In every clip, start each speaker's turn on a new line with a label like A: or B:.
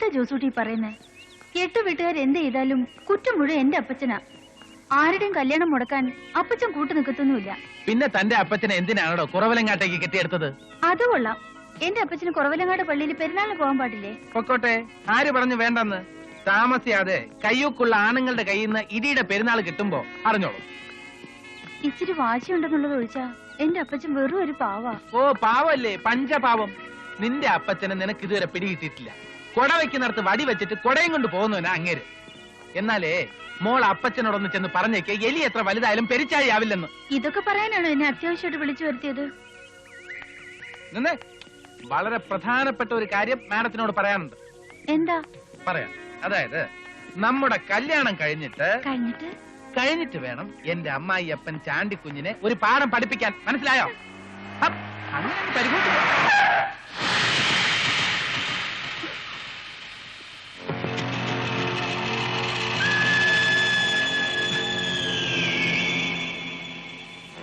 A: എന്താ ജോസൂട്ടി പറയുന്നേ? എട്ട് വീട്ടുകാർ എന്ത് ചെയ്താലും കുറ്റം മുഴുവൻ എന്റെ അപ്പച്ചനാ. ആരുടെയും കല്യാണം മുടക്കാൻ അപ്പച്ചൻ കൂട്ടു നിൽക്കത്തൊന്നുമില്ല
B: പിന്നെ തന്റെ അപ്പച്ചനെ എന്തിനാണോ കുറവലങ്ങാട്ടേക്ക് കെട്ടിയെടുത്തത്?
A: അത് കൊള്ളാം. എന്റെ അപ്പച്ചന് കുറവലങ്ങാട് പള്ളിയിൽ പെരുന്നാളിന് പോകാൻ പാടില്ലേ?
B: പൊക്കോട്ടെ ആര് പറഞ്ഞു വേണ്ടെന്ന്? താമസിയാതെ കയ്യൂക്കുള്ള ആണുങ്ങളുടെ കയ്യിൽ നിന്ന് ഇടിയുടെ പെരുന്നാൾ കിട്ടുമ്പോ അറിഞ്ഞോളൂ.
A: ഇച്ചിരി വാശിയുണ്ടെന്നുള്ളത് ഒഴിച്ചാ എന്റെ അപ്പച്ചൻ വെറും ഒരു പാവാ.
B: ഓ പാവല്ലേ പഞ്ചപാവം. നിന്റെ അപ്പച്ചനെ നിനക്ക് ഇതുവരെ പിടികിട്ടിയിട്ടില്ല. കൊട വെക്കുന്നിടത്ത് വടി വെച്ചിട്ട് കൊടയും കൊണ്ട് പോകുന്നവനാ അങ്ങേര്. എന്നാലേ മോൾ അപ്പച്ചനോടൊന്ന് ചെന്ന് പറഞ്ഞേക്ക് എലി എത്ര വലുതായാലും പെരിച്ചാഴിയാവില്ലെന്ന്
A: ഇതൊക്കെ പറയാനാണോ എന്നെ അത്യാവശ്യമായിട്ട് വിളിച്ചു വരുത്തിയത്?
B: നിന്ന് വളരെ പ്രധാനപ്പെട്ട ഒരു കാര്യം മാഡത്തിനോട് പറയാനുണ്ട്.
A: എന്താ?
B: പറയാം. അതായത് നമ്മുടെ കല്യാണം കഴിഞ്ഞിട്ട്
A: കഴിഞ്ഞിട്ട്?
B: കഴിഞ്ഞിട്ട് വേണം എന്റെ അമ്മായി അപ്പൻ ചാണ്ടിക്കുഞ്ഞിനെ ഒരു പാഠം പഠിപ്പിക്കാൻ. മനസ്സിലായോ? ഹപ്പ്, അങ്ങനെ അങ്ങ്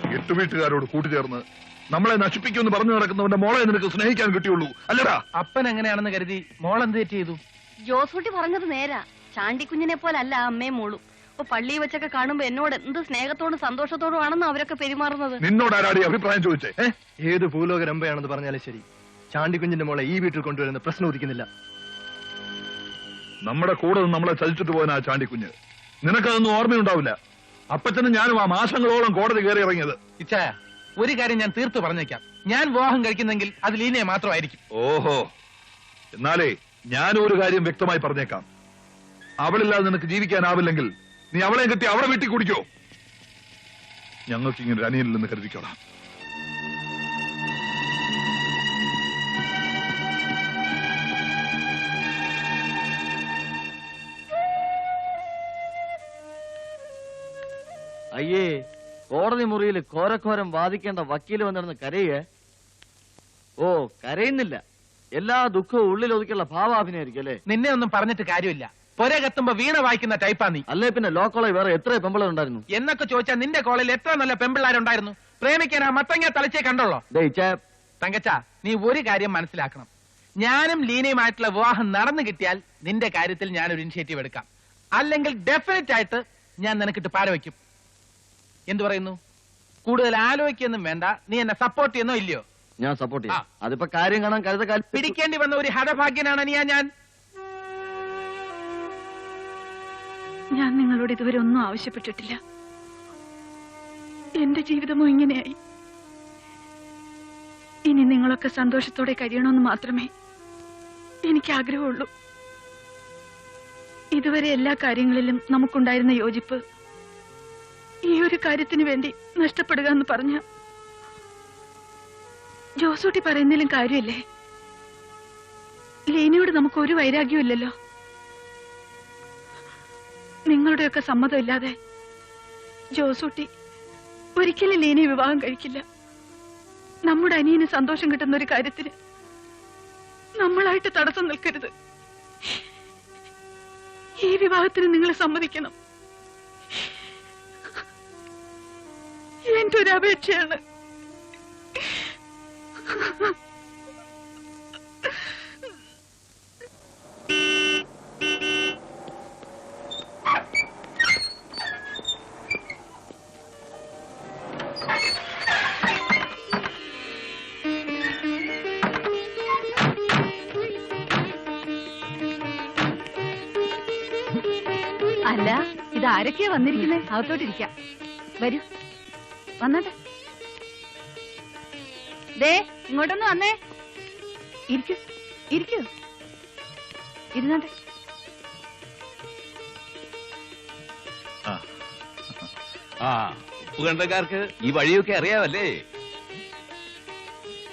B: പരിഭവിച്ചു പോ.
C: എട്ടു വീട്ടുകാരോട് കൂട്ടുചേർന്ന് നമ്മളെ നശിപ്പിക്കുമെന്ന് പറഞ്ഞു നടക്കുന്നവന്റെ മോളെ നിനക്ക് സ്നേഹിക്കാൻ കിട്ടിയുള്ളൂ. അല്ലടാ.
B: അപ്പൻ എങ്ങനെയാണെന്ന് കരുതി മോൾ എന്ത് ചെയ്തു?
D: ജോസൂട്ടി പറഞ്ഞത് നേരാ. ചാണ്ടിക്കുഞ്ഞിനെ പോലല്ല അമ്മയും മോളും. ഇപ്പൊ പള്ളിയിൽ വെച്ചൊക്കെ കാണുമ്പോ എന്നോട് എന്ത് സ്നേഹത്തോടും സന്തോഷത്തോടും ആണെന്ന് അവരൊക്കെ പെരുമാറുന്നത്?
C: നിന്നോട് ആരാടി അഭിപ്രായം ചോദിച്ചേ? ഏ?
E: ഏത് ഭൂലോക രമ്പയാണെന്ന് പറഞ്ഞാലും ശരി. ചാണ്ടിക്കുഞ്ഞിന്റെ മോളെ ഈ വീട്ടിൽ കൊണ്ടുവരുന്ന പ്രശ്നം ഉദിക്കുന്നില്ല.
C: നമ്മുടെ കൂടെ നിന്ന് നമ്മളെ ചതിച്ചിട്ട് പോയനാ ചാണ്ടിക്കുഞ്ഞ്. നിനക്കതൊന്നും ഓർമ്മയുണ്ടാവില്ല. അപ്പച്ചനും ഞാനും ആ മാസങ്ങളോളം കോടതി കയറി ഇറങ്ങിയത്.
B: ഇച്ചായ ഒരു കാര്യം ഞാൻ തീർത്തു പറഞ്ഞേക്കാം. ഞാൻ വിവാഹം കഴിക്കുന്നെങ്കിൽ അത് ലീനയെ മാത്രമായിരിക്കും.
C: ഓഹോ. എന്നാലേ ഞാനും ഒരു കാര്യം വ്യക്തമായി പറഞ്ഞേക്കാം. അവളില്ലാതെ നിനക്ക് ജീവിക്കാനാവില്ലെങ്കിൽ നീ അവളെ കിട്ടി അവളെ വീട്ടിൽ കുടിക്കോ. ഞങ്ങൾക്ക് ഇങ്ങനെ ഒരു അനിയനിൽ നിന്ന് കരുതിക്കോളാം.
F: അയ്യേ കോടതി മുറിയിൽ ഘോരഘോരം വാദിക്കേണ്ട വക്കീൽ വന്നിരുന്ന് കരയേ ഓ കരയുന്നില്ല. എല്ലാ ദുഃഖവും ഉള്ളിൽ ഒതുക്കിയുള്ള ഭാവാഭിനയായിരിക്കും അല്ലേ?
B: നിന്നെ ഒന്നും പറഞ്ഞിട്ട് കാര്യമില്ല. പൊര കത്തുമ്പോ വീണ വായിക്കുന്ന ടൈപ്പാ നീ.
F: അല്ലേ പിന്നെ ലോ കോളേജ് വേറെ എത്ര പെമ്പിളുണ്ടായിരുന്നു
B: എന്നൊക്കെ ചോദിച്ചാൽ നിന്റെ കോളേജിൽ എത്ര നല്ല പെമ്പിള്ളാരുണ്ടായിരുന്നു? പ്രേമിക്കാൻ ആ മത്തങ്ങ തളിച്ചേ കണ്ടോളോ തങ്കച്ച നീ ഒരു കാര്യം മനസ്സിലാക്കണം. ഞാനും ലീനയുമായിട്ടുള്ള വിവാഹം നടന്നു കിട്ടിയാൽ നിന്റെ കാര്യത്തിൽ ഞാൻ ഒരു ഇനിഷ്യേറ്റീവ് എടുക്കാം. അല്ലെങ്കിൽ ഡെഫിനറ്റ് ആയിട്ട് ഞാൻ നിനക്കിട്ട് പാര വയ്ക്കും. എന്തു പറയുന്നു? കൂടുതൽ ആലോചിക്കൊന്നും വേണ്ട. നീ എന്നെ സപ്പോർട്ട് ചെയ്യുന്നോ ഇല്ലയോ?
F: ഞാൻ സപ്പോർട്ട് ചെയ്യാം. അതിപ്പോ കാര്യം കാണാൻ കരുത
B: പിടിക്കേണ്ടി വന്ന ഒരു ഹതഭാഗ്യനാണ് നീ ഞാൻ.
A: ഞാൻ നിങ്ങളോട് ഇതുവരെ ഒന്നും ആവശ്യപ്പെട്ടിട്ടില്ല. എന്റെ ജീവിതമോ ഇങ്ങനെയായി. ഇനി നിങ്ങളൊക്കെ സന്തോഷത്തോടെ കഴിയണമെന്ന് മാത്രമേ എനിക്ക് ആഗ്രഹമുള്ളൂ. ഇതുവരെ എല്ലാ കാര്യങ്ങളിലും നമുക്കുണ്ടായിരുന്ന യോജിപ്പ് ഈ ഒരു കാര്യത്തിന് വേണ്ടി നഷ്ടപ്പെടുക എന്ന് പറഞ്ഞ ജോസൂട്ടി പറയുന്നതിലും കാര്യമല്ലേ? ലീനയോട് നമുക്ക് ഒരു വൈരാഗ്യവും ഇല്ലല്ലോ. നിങ്ങളുടെയൊക്കെ സമ്മതമില്ലാതെ ജോസൂട്ടി ഒരിക്കലും ലീനയെ വിവാഹം കഴിക്കില്ല. നമ്മുടെ അനിയന് സന്തോഷം കിട്ടുന്ന ഒരു കാര്യത്തിന് നമ്മളായിട്ട് തടസ്സം നിൽക്കരുത്. ഈ വിവാഹത്തിന് നിങ്ങൾ സമ്മതിക്കണം. എന്റെ ഒരു അപേക്ഷയാണ് അല്ല ഇത് ആരൊക്കെയാ വന്നിരിക്കുന്നത് അകത്തോട്ടിരിക്കാം. വരൂ. വന്നോട്ടെ. ദേ ഇങ്ങോട്ടൊന്ന് വന്നേ. ഇരിക്കൂ ഇരിക്കൂ. ഇരുന്നോട്ടെ.
G: ആ. ഉപ്പുകണ്ടക്കാർക്ക് ഈ വഴിയൊക്കെ അറിയാവല്ലേ?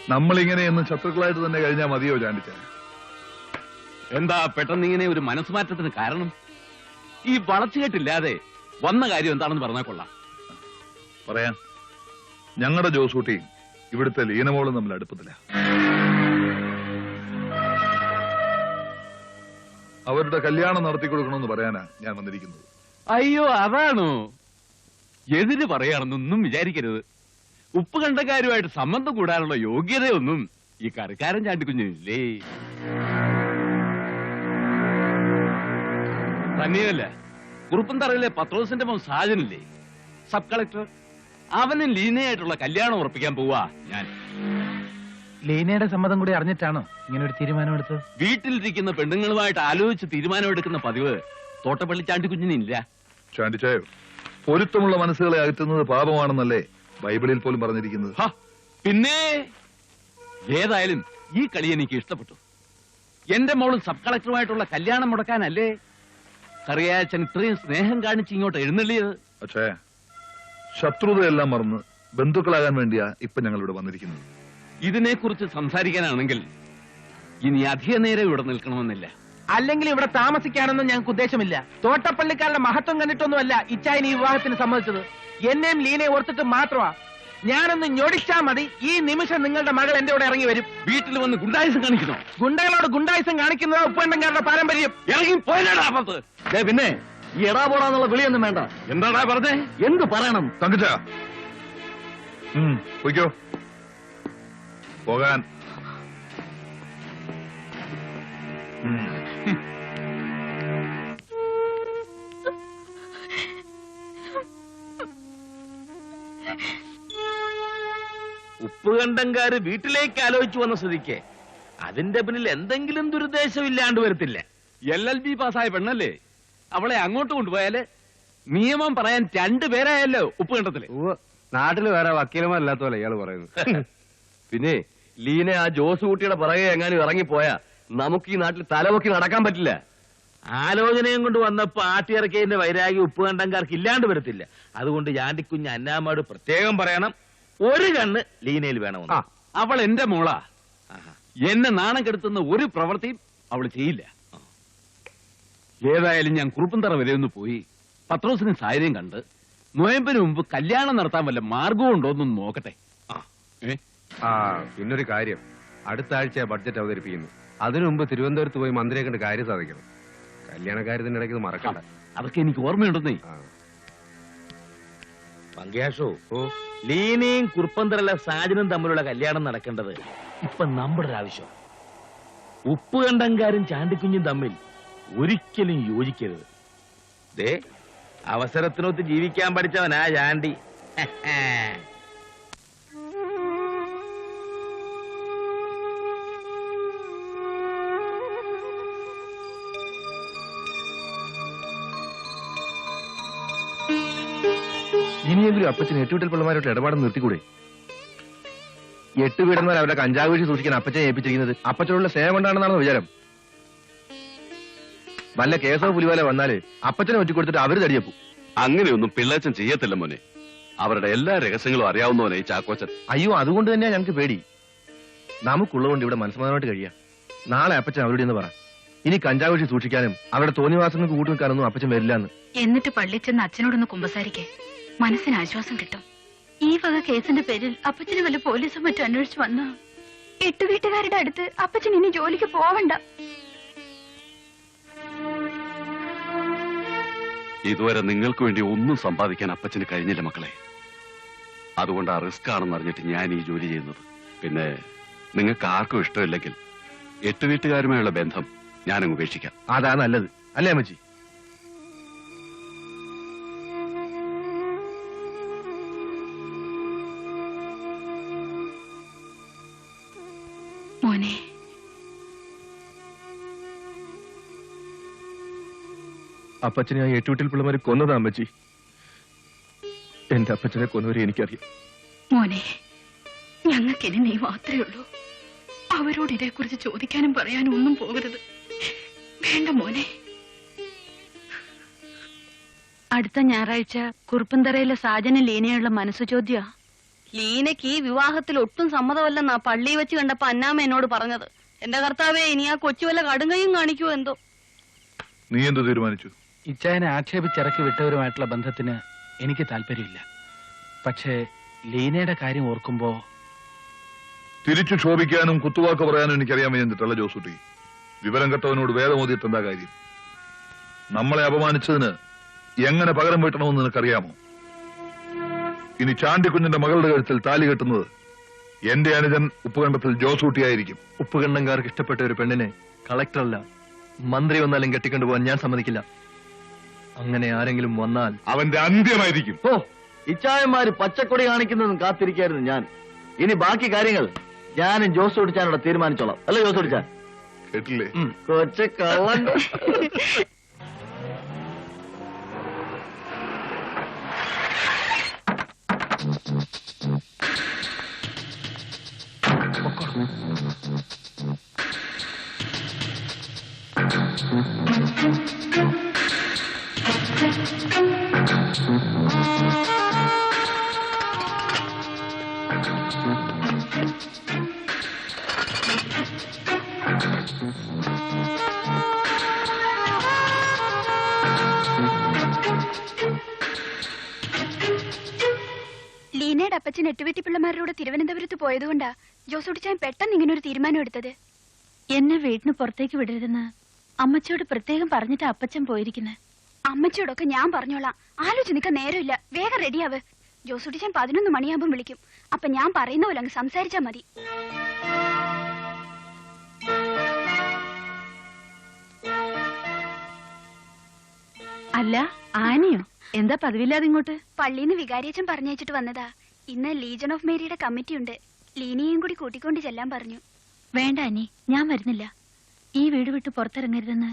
C: നമ്മളിങ്ങനെ എന്ന് ശത്രുക്കളായിട്ട് തന്നെ കഴിഞ്ഞാൽ മതിയോ ചാണ്ടിച്ച?
G: എന്താ പെട്ടെന്ന് ഇങ്ങനെ ഒരു മനസ്സുമാറ്റത്തിന് കാരണം? ഈ വളച്ചുകെട്ടില്ലാതെ വന്ന കാര്യം എന്താണെന്ന് പറഞ്ഞാൽ കൊള്ളാം.
C: പറയാം. ഞങ്ങളുടെ ജോസൂട്ടിയും ഇവിടുത്തെ ലീനമോളും തമ്മിൽ അടുപ്പത്തില്ല അവരുടെ കല്യാണം നടത്തി കൊടുക്കണമെന്ന് പറയാനാ ഞാൻ വന്നിരിക്കുന്നത്.
G: അയ്യോ അതാണോ? എതിര് പറയാണെന്നൊന്നും വിചാരിക്കരുത്. ഉപ്പ് കണ്ടക്കാരുമായിട്ട് സംബന്ധം കൂടാനുള്ള യോഗ്യതയൊന്നും ഈ കറിക്കാരൻ ചാണ്ടിക്കുഞ്ഞില്ലേ തന്നെയല്ല കുറുപ്പന്തറയിലെ പത്രോസിന്റെ മോൻ സാജനില്ലേ? സബ് കളക്ടർ അവനും ലീനയായിട്ടുള്ള കല്യാണം ഉറപ്പിക്കാൻ പോവാ ഞാൻ.
B: ലീനയുടെ സമ്മതം കൂടി അറിഞ്ഞിട്ടാണോ ഇങ്ങനെ ഒരു തീരുമാനമെടുത്തത്?
G: വീട്ടിലിരിക്കുന്ന പെണ്ണുങ്ങളുമായിട്ട് ആലോചിച്ച് തീരുമാനമെടുക്കുന്ന പതിവ്. തോട്ടപ്പള്ളി ചാണ്ടിക്കുഞ്ഞിനില്ല.
C: ചാണ്ടിച്ചായോ പൊരുത്തമുള്ള മനസ്സുകളെ അകറ്റുന്നത് പാപമാണെന്നല്ലേ ബൈബിളിൽ പോലും പറഞ്ഞിരിക്കുന്നത്.
G: ഹ, പിന്നെ ഏതായാലും ഈ കളി എനിക്ക് ഇഷ്ടപ്പെട്ടു. എന്റെ മോളും സബ് കളക്ടറുമായിട്ടുള്ള കല്യാണം മുടക്കാനല്ലേ? കറിയാച്ചൻ ഇത്രയും സ്നേഹം കാണിച്ച് ഇങ്ങോട്ട് എഴുന്നള്ളിയത്.
C: പക്ഷേ ശത്രുതയെല്ലാം മറന്ന് ബന്ധുക്കളാകാൻ വേണ്ടിയാ ഇപ്പൊ ഞങ്ങൾ ഇവിടെ വന്നിരിക്കുന്നത്.
G: ഇതിനെക്കുറിച്ച് സംസാരിക്കാനാണെങ്കിൽ ഇനി അധിക നേരം ഇവിടെ നിൽക്കണമെന്നില്ല.
B: അല്ലെങ്കിൽ ഇവിടെ താമസിക്കാനൊന്നും ഞങ്ങൾക്ക് ഉദ്ദേശമില്ല. തോട്ടപ്പള്ളിക്കാരുടെ മഹത്വം കണ്ടിട്ടൊന്നുമല്ല ഇച്ചായൻ ഈ വിവാഹത്തിന് സമ്മതിച്ചത്. എന്നെയും ലീനയെ ഓർത്തിട്ട് മാത്രമാ. ഞാനൊന്ന് ഞൊടിച്ചാ മതി. ഈ നിമിഷം നിങ്ങളുടെ മകൾ എന്റെ കൂടെ ഇറങ്ങി വരും.
G: വീട്ടിൽ വന്ന് ഗുണ്ടായുസം കാണിക്കുന്നു
B: ഗുണ്ടകളോട് ഗുണ്ടായുസം കാണിക്കുന്നത് ഉപ്പേണ്ടങ്കാരുടെ പാരമ്പര്യം.
G: ഇറങ്ങി
F: ദേ പിന്നെ എടാ പോടാന്നുള്ള വിളിയൊന്നും വേണ്ട.
G: എന്താടാ പറഞ്ഞേ?
F: എന്ത് പറയണം?
C: തങ്കച്ച. പോയിക്കോ. പോകാൻ.
G: ഉപ്പുകണ്ടങ്കാര് വീട്ടിലേക്ക് ആലോചിച്ചു വന്ന സ്ഥിതിക്ക് അതിന്റെ പിന്നിൽ എന്തെങ്കിലും ദുരുദ്ദേശം ഇല്ലാണ്ട് വരത്തില്ല. എൽ എൽ ബി പാസ്സായ പെണ്ണല്ലേ? അവളെ അങ്ങോട്ട് കൊണ്ടുപോയാൽ നിയമം പറയാൻ രണ്ടുപേരായല്ലോ ഉപ്പുകണ്ടത്തിൽ
E: നാട്ടിൽ വേറെ വക്കീലമാരില്ലാത്ത പോലെ ഇയാൾ പറയുന്നു. പിന്നെ ലീന ആ ജോസ് കുട്ടിയുടെ പുറകെ എങ്ങാനും ഇറങ്ങിപ്പോയാ നമുക്ക് ഈ നാട്ടിൽ തലമുക്കി നടക്കാൻ പറ്റില്ല.
H: ആലോചനയും കൊണ്ട് വന്നപ്പോ ആട്ടിയിറക്കിയതിന്റെ വൈരാഗ്യം ഉപ്പുകണ്ടങ്കാർക്ക് ഇല്ലാണ്ട് വരത്തില്ല. അതുകൊണ്ട് ജാണ്ടിക്കുഞ്ഞ് അന്നാമാട് പ്രത്യേകം പറയണം. ഒരു കണ്ണ് ലീനയിൽ വേണമെന്ന്.
G: അവൾ എന്റെ മോളാ. എന്നെ നാണം കെടുത്തുന്ന ഒരു പ്രവൃത്തിയും അവൾ ചെയ്യില്ല. ഏതായാലും ഞാൻ കുറുപ്പന്തറ വരെ ഒന്ന് പോയി പത്രോസിന് സാഹചര്യം കണ്ട് നോയമ്പിന് മുമ്പ് കല്യാണം നടത്താൻ വല്ല മാർഗവും ഉണ്ടോ എന്നൊന്ന് നോക്കട്ടെ. ആ
E: പിന്നൊരു കാര്യം. അടുത്ത ആഴ്ച ബഡ്ജറ്റ് അവതരിപ്പിക്കുന്നു. അതിനു മുമ്പ് തിരുവനന്തപുരത്ത് പോയി മന്ത്രിയെ കണ്ട് കാര്യം സാധിക്കണം. കല്യാണ കാര്യത്തിന്റെ ഇടയ്ക്ക് ഇത് മറക്കണ്ട.
G: അതൊക്കെ എനിക്ക് ഓർമ്മയുണ്ടെന്നേ.
E: ആ.
H: പങ്കയാഷോ ഓ. ലീനയും കുറുപ്പന്തരല്ല സാജനും തമ്മിലുള്ള കല്യാണം നടക്കേണ്ടത് ഇപ്പൊ നമ്മുടെ ഒരു ആവശ്യം ഉപ്പുകണ്ടങ്കാരും ചാണ്ടിക്കുഞ്ഞും തമ്മിൽ ഒരിക്കലും യോജിക്കരുത്. ദേ അവസരത്തിനൊത്ത് ജീവിക്കാൻ പഠിച്ചവനാ ചാണ്ടി
E: ഇനിയെങ്കിലും അപ്പച്ചൻ എട്ടുവിട്ടൽ പിള്ളമാരോട്ട് ഇടപാട് നിർത്തിക്കൂടെ? എട്ട് വീടന്മാർ അവരുടെ കഞ്ചാവ് വീഴ്ച സൂക്ഷിക്കാൻ അപ്പച്ചനെ ഏൽപ്പിച്ചിരിക്കുന്നത്. അപ്പച്ചനോടുള്ള സ്നേഹം കൊണ്ടാണെന്നാണ് വിചാരം? വല്ല കേസോ പുലിവാല വന്നാൽ അപ്പച്ചനെ ഒറ്റ കൊടുത്തിട്ട് അവർ തടിയപ്പു
I: അങ്ങനെയൊന്നും പിള്ളാച്ചൻ ചെയ്യത്തില്ല മോനെ. അവരുടെ എല്ലാ രഹസ്യങ്ങളും അറിയാവുന്നവനെ ഈ ചാക്കോച്ചൻ.
E: അയ്യോ അതുകൊണ്ട് തന്നെയാ ഞങ്ങൾക്ക് പേടി. നമുക്കുള്ളതുകൊണ്ട് ഇവിടെ മനസ്സമാനമായിട്ട് കഴിയാം. നാളെ അപ്പച്ചൻ അവരുടെ എന്ന് പറ. ഇനി കഞ്ചാവ് സൂക്ഷിക്കാനും അവരുടെ തോന്നിവാസങ്ങൾക്ക് കൂട്ടു നിൽക്കാനൊന്നും അപ്പച്ചൻ വരില്ലെന്ന്.
A: എന്നിട്ട് പള്ളി ചെന്ന് അച്ഛനോടൊന്ന് കുമ്പസാരിക്കേ. മനസ്സിന് ആശ്വാസം കിട്ടും. ഈ വക കേസിന്റെ പേരിൽ അപ്പച്ചന് വല്ല പോലീസും മറ്റും അന്വേഷിച്ചു വന്ന? എട്ടു വീട്ടുകാരുടെ അടുത്ത് അപ്പച്ചൻ ഇനി ജോലിക്ക് പോവണ്ട.
I: ഇതുവരെ നിങ്ങൾക്ക് വേണ്ടി ഒന്നും സമ്പാദിക്കാൻ അപ്പച്ചന് കഴിഞ്ഞില്ല മക്കളെ. അതുകൊണ്ട് ആ റിസ്ക് ആണെന്ന് അറിഞ്ഞിട്ട് ഞാൻ ഈ ജോലി ചെയ്യുന്നത്. പിന്നെ നിങ്ങൾക്ക് ആർക്കും ഇഷ്ടമില്ലെങ്കിൽ എട്ട് വീട്ടുകാരുമായുള്ള ബന്ധം ഞാനങ്ങ് ഉപേക്ഷിക്കാം.
E: അതാ നല്ലത്. അല്ലേ അമ്മച്ചി? അപ്പച്ചനെ ആ ഏറ്റുവിട്ടിൽ പിള്ളമാര് കൊന്നതാ അമ്മച്ചി? എന്റെ അപ്പച്ചനെ കൊന്നവരെ എനിക്കറിയാം.
A: മോനെ ഞങ്ങൾക്കിനി നീ മാത്രമേ ഉള്ളൂ. അവരോട് ഇതേക്കുറിച്ച് ചോദിക്കാനും പറയാനും ഒന്നും പോകരുത്. വേണ്ട മോനെ. അടുത്ത ഞായറാഴ്ച കുറുപ്പന്തറയിലെ സാജന ലീനയുള്ള മനസ്സു ചോദ്യ.
D: ലീനയ്ക്ക് ഈ വിവാഹത്തിൽ ഒട്ടും സമ്മതമല്ലെന്നാ പള്ളി വെച്ച് കണ്ടപ്പോ അന്നാമ്മ എന്നോട് പറഞ്ഞത്. എന്റെ കർത്താവേ ഇനി ആ കൊച്ചു വല്ല കടുങ്കയും കാണിക്കുമോ എന്തോ?
C: നീ എന്ത് തീരുമാനിച്ചു?
B: ഇച്ചായനെ ആക്ഷേപിച്ചിറക്കി വിട്ടവരുമായിട്ടുള്ള ബന്ധത്തിന് എനിക്ക് താല്പര്യമില്ല. പക്ഷേ ലീനയുടെ കാര്യം ഓർക്കുമ്പോ
C: തിരിച്ചു ക്ഷോഭിക്കാനും കുത്തുവാക്ക് പറയാനും എനിക്കറിയാൻ വയ്യെന്നിട്ടല്ല ജോസുട്ടി. വിവരം കെട്ടവനോട് വേദം ഓതിയിട്ട് എന്താ കാര്യം? നമ്മളെ അപമാനിച്ചതിന് എങ്ങനെ പകരം വീട്ടണമെന്ന് നിനക്കറിയാമോ? ഇനി ചാണ്ടിക്കുഞ്ഞിന്റെ മകളുടെ കഴുത്തിൽ താലി കെട്ടുന്നത് എന്റെ അനുജൻ ഉപ്പുകണ്ടത്തിൽ ജോസൂട്ടിയായിരിക്കും.
E: ഉപ്പുകണ്ഠംകാർക്ക് ഇഷ്ടപ്പെട്ട ഒരു പെണ്ണിനെ കളക്ടറല്ല മന്ത്രി വന്നാലും കെട്ടിക്കൊണ്ടുപോകാൻ ഞാൻ സമ്മതിക്കില്ല. അങ്ങനെ ആരെങ്കിലും വന്നാൽ
C: അവന്റെ അന്ത്യമായിരിക്കും.
F: ഓ ഇച്ചായന്മാര് പച്ചക്കൊടി കാണിക്കുന്നതും കാത്തിരിക്കായിരുന്നു ഞാൻ. ഇനി ബാക്കി കാര്യങ്ങൾ ഞാനും ജോസ് ഓടിച്ചാനോട് തീരുമാനിച്ചോളാം. അല്ലേ ജോസ് ഓടിച്ചാൻ
C: കേട്ടില്ലേ?
F: കൊച്ച കള്ളൻ.
A: ലീനയുടെ അപ്പച്ചൻ എട്ടുവെട്ടി പിള്ളമാരോട് തിരുവനന്തപുരത്ത് പോയതുകൊണ്ടാ ജോസൂട്ടിച്ചാൻ പെട്ടെന്ന് ഇങ്ങനെ ഒരു തീരുമാനം എടുത്തത്. എന്നെ വീടിന് പുറത്തേക്ക് വിടരുതെന്ന് അമ്മച്ചോട് പ്രത്യേകം പറഞ്ഞിട്ട് അപ്പച്ചൻ പോയിരിക്കുന്നത് അമ്മച്ചിയോടൊക്കെ ഞാൻ പറഞ്ഞോളാം. ആലോചിച്ച് നിൽക്കാൻ നേരമില്ല. വേഗം റെഡിയാവ്. ജോസൂട്ടിച്ചാൻ പതിനൊന്ന് മണിയാകുമ്പോൾ വിളിക്കും. അപ്പൊ ഞാൻ പറയുന്ന പോലെ അങ്ങ് സംസാരിച്ചാ മതി. അല്ല ആനയോ? എന്താ പതിവില്ലാതെ ഇങ്ങോട്ട്? പള്ളിന്ന് വികാരിയച്ചൻ പറഞ്ഞയച്ചിട്ട് വന്നതാ. ഇന്ന് ലീജൻ ഓഫ് മേരിയുടെ കമ്മിറ്റി ഉണ്ട് ലീനിയെയും കൂടി കൂട്ടിക്കൊണ്ട് ചെല്ലാൻ പറഞ്ഞു. വേണ്ട അനി ഞാൻ വരുന്നില്ല. ഈ വീട് വിട്ട് പുറത്തിറങ്ങരുതെന്ന്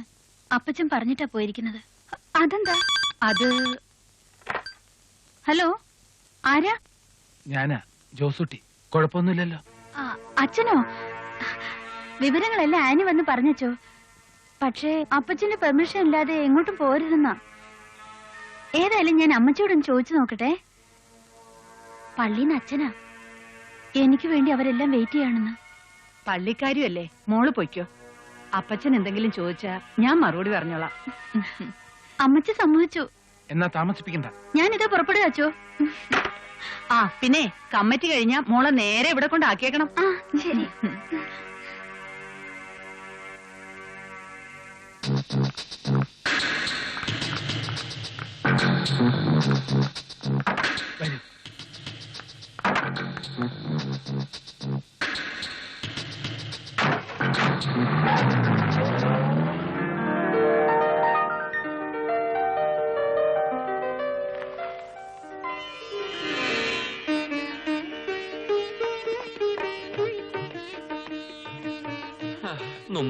A: അപ്പച്ചൻ പറഞ്ഞിട്ടാ പോയിരിക്കുന്നത്. അതെന്താ? അത് ഹലോ? ആരാ?
B: ഞാനാ. ജോസുട്ടി. കുഴപ്പമൊന്നുമില്ലല്ലോ.
A: ആ, അച്ഛനോ? വിവരങ്ങളെല്ലാം ആനി വന്ന് പറഞ്ഞോ പക്ഷേ അപ്പച്ചന്റെ പെർമിഷൻ ഇല്ലാതെ എങ്ങോട്ടും പോരുതെന്നാ. ഏതായാലും ഞാൻ അമ്മച്ചിയോടൊന്ന് ചോദിച്ചു നോക്കട്ടെ. പള്ളീന്ന് അച്ഛനാ. എനിക്ക് വേണ്ടി അവരെല്ലാം വെയിറ്റ് ചെയ്യാണെന്ന്.
J: പള്ളിക്കാരിയല്ലേ? മോൾ പൊയ്ക്കോ. അപ്പച്ചൻ എന്തെങ്കിലും ചോദിച്ചാ ഞാൻ മറുപടി പറഞ്ഞോളാം.
A: അമ്മച്ചി സമ്മതിച്ചു.
B: എന്നാ താമസിപ്പിക്കണ്ട.
A: ഞാനിത് പുറപ്പെടുക അച്ചോ.
J: ആ പിന്നെ കമ്മിറ്റി കഴിഞ്ഞ മോളെ നേരെ ഇവിടെ കൊണ്ടാക്കിയേക്കണം
A: ആ ശരി.
B: വരൂ.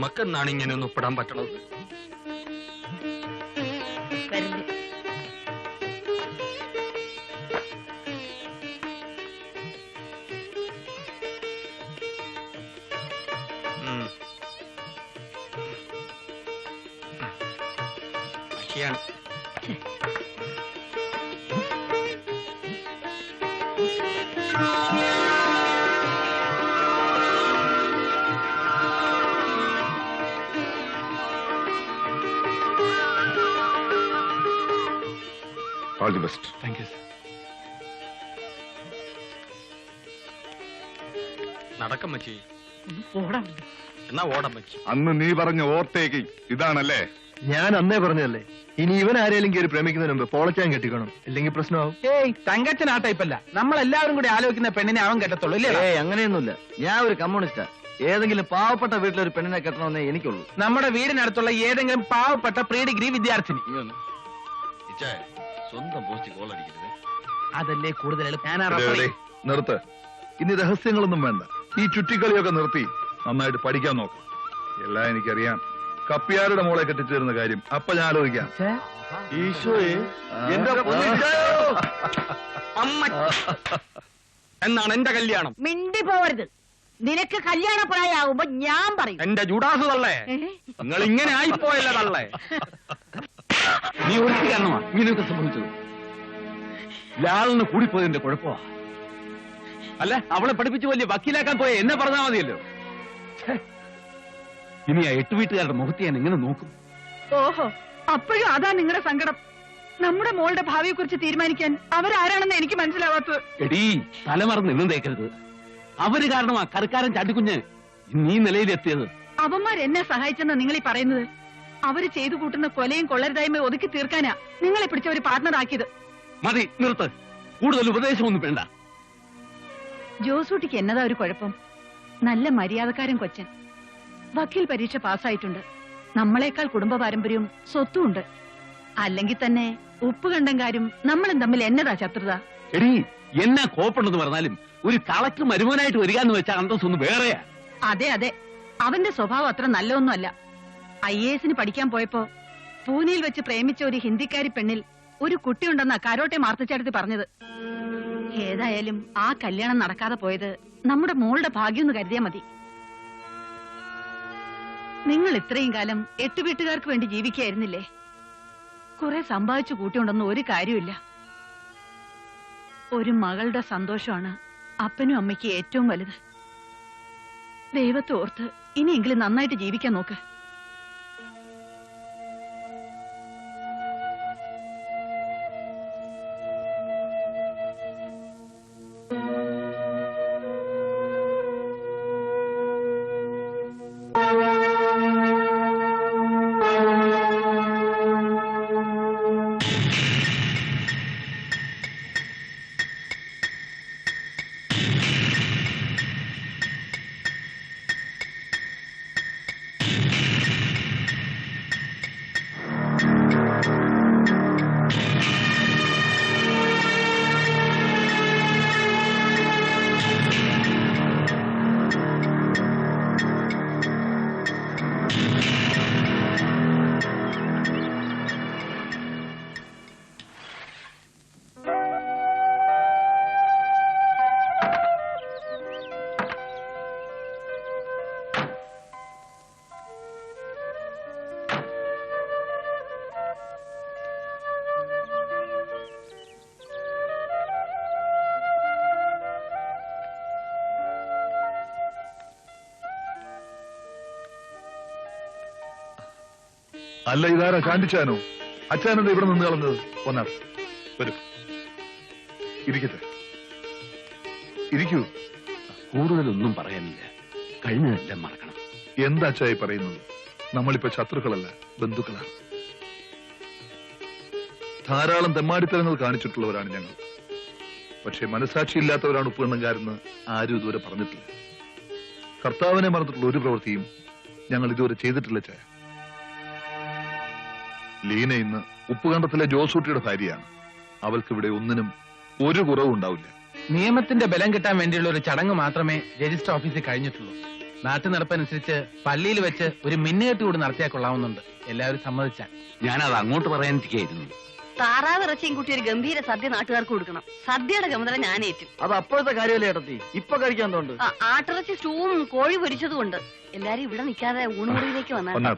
G: നമ്മക്കെന്നാണ് ഇങ്ങനെ ഒന്ന് ഒപ്പിടാൻ പറ്റണത്? Thank you.
C: All the best
B: thank you sir
G: നടക്കം മച്ചി.
J: പോടാ
G: എന്നാ ഓടം മച്ചി.
C: അന്ന് നീ പറഞ്ഞ ഓർത്തേക്ക് ഇതാണല്ലേ?
E: ഞാൻ അന്നേ പറഞ്ഞതല്ലേ. ഇനി ഇവൻ ആരെങ്കിലും കയറി പ്രേമിക്കുന്നതിന് മുമ്പ് പോളച്ചാൻ കെട്ടിക്കണം. ഇല്ലെങ്കിൽ പ്രശ്നമാവും.
B: ഏയ് തങ്കച്ചൻ ആ ടൈപ്പല്ല. നമ്മളെല്ലാവരും കൂടി ആലോചിക്കുന്ന പെണ്ണിനെ അവൻ കെട്ടത്തുള്ളൂ ഇല്ലേ?
F: ഏയ് അങ്ങനെയൊന്നുമില്ല. ഞാൻ ഒരു കമ്മ്യൂണിസ്റ്റാ. ഏതെങ്കിലും പാവപ്പെട്ട വീട്ടിലൊരു പെണ്ണിനെ കെട്ടണമെന്നേ എനിക്കുള്ളൂ.
B: നമ്മുടെ വീടിനടുത്തുള്ള ഏതെങ്കിലും പാവപ്പെട്ട പ്രീ ഡിഗ്രി വിദ്യാർത്ഥിനി
F: സ്വന്തം പോസ്റ്റ് ഗോൾ അടിക്കരുത്
B: അതല്ലേ കൂടുതൽ.
C: നിർത്ത്. ഇനി രഹസ്യങ്ങളൊന്നും വേണ്ട. ഈ ചുറ്റിക്കളിയൊക്കെ നിർത്തി നന്നായിട്ട് പഠിക്കാൻ നോക്ക്. എല്ലാം എനിക്കറിയാം. കപ്പിയാരുടെ മോളെ കെട്ടിച്ചേരുന്ന കാര്യം അപ്പൊ ഞാൻ ആലോചിക്കാം.
F: ഈശോയെ
C: എന്റെ
G: അമ്മ എന്നാണ് എന്റെ കല്യാണം.
J: മിണ്ടി പോവരുത്. നിനക്ക് കല്യാണ പ്രായമാകുമ്പോ ഞാൻ പറയും.
G: എന്റെ ജുഡാസ് തള്ളേ. നിങ്ങൾ ഇങ്ങനെ ആയിപ്പോയല്ലേ തള്ളേ. നീ ഒരു കാരണമാ ഇങ്ങനെയൊക്കെ സംഭവിച്ചത്. ലാളിന് കൂടിപ്പോയതിന്റെ കുഴപ്പമാ. അല്ല അവളെ പഠിപ്പിച്ച് വലിയ വക്കീലാക്കാൻ പോയ എന്നെ പറഞ്ഞാൽ മതിയല്ലോ. ഇനി ആ എട്ട് വീട്ടുകാരുടെ മുഖത്ത് ഞാൻ എങ്ങനെ നോക്കും?
J: ഓഹോ അപ്പോഴും അതാ നിങ്ങളുടെ സങ്കടം. നമ്മുടെ മോളുടെ ഭാവിയെ കുറിച്ച് തീരുമാനിക്കാൻ അവരാരാണെന്ന് എനിക്ക് മനസ്സിലാവാത്തത്.
G: എടീ തലമറന്ന് നിന്നും തേക്കരുത്. അവർ കാരണമാ കറുക്കാരൻ ചാട്ടിക്കുഞ്ഞ് നീ നിലയിലെത്തിയത്.
J: അവന്മാർ എന്നെ സഹായിച്ചെന്ന് നിങ്ങൾ ഈ പറയുന്നത്? അവർ ചെയ്തു കൂട്ടുന്ന കൊലയും കൊള്ളരുതായ്മയും ഒതുക്കി തീർക്കാനാ നിങ്ങളെ പിടിച്ച ഒരു പാർട്ണർ ആക്കിയത്.
G: മതി നിർത്ത്. കൂടുതൽ ഉപദേശമൊന്നും വേണ്ട.
J: ജോസൂട്ടിക്ക് എന്നതാ ഒരു കുഴപ്പം? നല്ല മര്യാദക്കാരൻ കൊച്ചൻ. വക്കീൽ പരീക്ഷ പാസ്സായിട്ടുണ്ട്. നമ്മളെക്കാൾ കുടുംബ പാരമ്പര്യവും സ്വത്തും ഉണ്ട് അല്ലെങ്കിൽ തന്നെ ഉപ്പ് കണ്ടങ്കാരും നമ്മളും തമ്മിൽ എന്നതാ ശത്രുത?
G: എടി എന്നാ കോപ്പുണ്ടെന്ന് പറഞ്ഞാലും ഒരു കളക്ടർ മരുമോനായിട്ട് വരിക എന്ന് വെച്ചാൽ അന്തസ്സൊന്ന് വേറെയാ.
J: അതെ അതെ. അവന്റെ സ്വഭാവം അത്ര നല്ലതൊന്നുമല്ല. ഐ എ എസിന് പഠിക്കാൻ പോയപ്പോ പൂനെയിൽ വെച്ച് പ്രേമിച്ച ഒരു ഹിന്ദിക്കാരി പെണ്ണിൽ ഒരു കുട്ടിയുണ്ടെന്നാ കരോട്ടെ മാർത്തച്ചേട്ടത്തി പറഞ്ഞത്. ഏതായാലും ആ കല്യാണം നടക്കാതെ പോയത് നമ്മുടെ മോളുടെ ഭാഗ്യം എന്ന് കരുതിയാ മതി. നിങ്ങൾ ഇത്രയും കാലം എട്ടു വീട്ടുകാർക്ക് വേണ്ടി ജീവിക്കായിരുന്നില്ലേ? കുറെ സമ്പാദിച്ചു കൂട്ടിയുണ്ടെന്ന് ഒരു കാര്യമില്ല ഒരു മകളുടെ സന്തോഷമാണ് അപ്പനും അമ്മയ്ക്ക് ഏറ്റവും വലുത്. ദൈവത്തെ ഓർത്ത് ഇനിയെങ്കിലും നന്നായിട്ട് ജീവിക്കാൻ നോക്ക്.
C: അല്ല ഇതാരാ? കാണിച്ചാനോ? അച്ഛനെന്താ ഇവിടെ നിന്ന് കളഞ്ഞത്? ഒന്നാ. വരൂ. ഇരിക്കട്ടെ. ഇരിക്കൂ.
G: കൂടുതലൊന്നും പറയാനില്ല. കഴിഞ്ഞതെല്ലാം മറക്കണം.
C: എന്താ അച്ചായി പറയുന്നത്? നമ്മളിപ്പോ ശത്രുക്കളല്ല ബന്ധുക്കളാണ്. ധാരാളം തെമ്മാടിത്തരങ്ങൾ കാണിച്ചിട്ടുള്ളവരാണ് ഞങ്ങൾ. പക്ഷെ മനസാക്ഷിയില്ലാത്തവരാണ് ഉപ്പുകണ്ണങ്കാരെന്ന് ആരും ഇതുവരെ പറഞ്ഞിട്ടില്ല. കർത്താവിനെ മറന്നിട്ടുള്ള ഒരു പ്രവൃത്തിയും ഞങ്ങൾ ഇതുവരെ ചെയ്തിട്ടില്ല ചായ ലീന ഇന്ന് ഉപ്പുകണ്ടത്തിലെ ജോസൂട്ടിയുടെ ഭാര്യയാണ്. അവൾക്ക് ഇവിടെ ഒന്നിനും ഒരു കുറവും ഉണ്ടാവില്ല.
B: നിയമത്തിന്റെ ബലം കിട്ടാൻ വേണ്ടിയുള്ള ഒരു ചടങ്ങ് മാത്രമേ രജിസ്റ്റർ ഓഫീസിൽ കഴിഞ്ഞിട്ടുള്ളൂ. നാട്ടു നടപ്പനുസരിച്ച് പള്ളിയിൽ വെച്ച് ഒരു മിന്നുകെട്ട് കൂടി നടത്തിയാൽ കൊള്ളാവുന്നുണ്ട്. എല്ലാവരും സമ്മതിച്ചാൽ.
G: ഞാനത് അങ്ങോട്ട് പറയാനിരിക്കായിരുന്നു
D: താറാവ് ഇറച്ചിയും കൂട്ടി ഒരു ഗംഭീര സദ്യ നാട്ടുകാർക്ക് കൊടുക്കണം. സദ്യയുടെ ചുമതല ഞാൻ ഏറ്റു.
F: അത് അപ്പോഴത്തെ കാര്യമല്ലേ ഏട്ടത്തി? ഇപ്പൊ കഴിക്കാൻ തോണ്ട്
D: ആ, ആട്ടിറച്ചി സ്റ്റൂവും കോഴി പൊരിച്ചതും ഉണ്ട്. എല്ലാരും ഇവിടെ നിൽക്കാതെ ഊണുമുറിയിലേക്ക് വന്നാൽ.